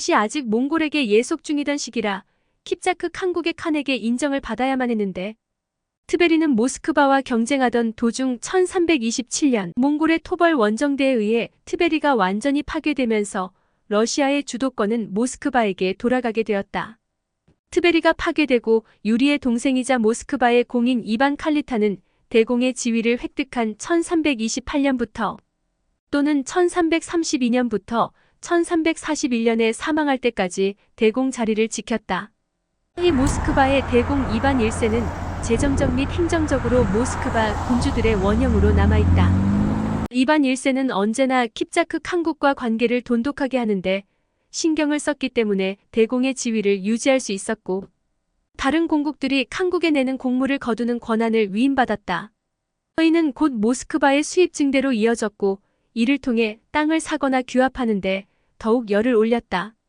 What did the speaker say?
당시 아직 몽골에게 예속 중이던 시기라 킵자크 칸국의 칸에게 인정을 받아야만 했는데 트베리는 모스크바와 경쟁하던 도중 1327년 몽골의 토벌 원정대에 의해 트베리가 완전히 파괴되면서 러시아의 주도권은 모스크바에게 돌아가게 되었다. 트베리가 파괴되고 유리의 동생이자 모스크바의 공인 이반 칼리타는 대공의 지위를 획득한 1328년부터 또는 1332년부터 1341년에 사망할 때까지 대공 자리를 지켰다. 이 모스크바의 대공 이반 1세는 재정적 및 행정적으로 모스크바 군주들의 원형으로 남아있다. 이반 1세는 언제나 킵자크 칸국과 관계를 돈독하게 하는데 신경을 썼기 때문에 대공의 지위를 유지할 수 있었고 다른 공국들이 칸국에 내는 공물을 거두는 권한을 위임받았다. 이는 곧 모스크바의 수입 증대로 이어졌고 이를 통해 땅을 사거나 규합하는데 더욱 열을 올렸다.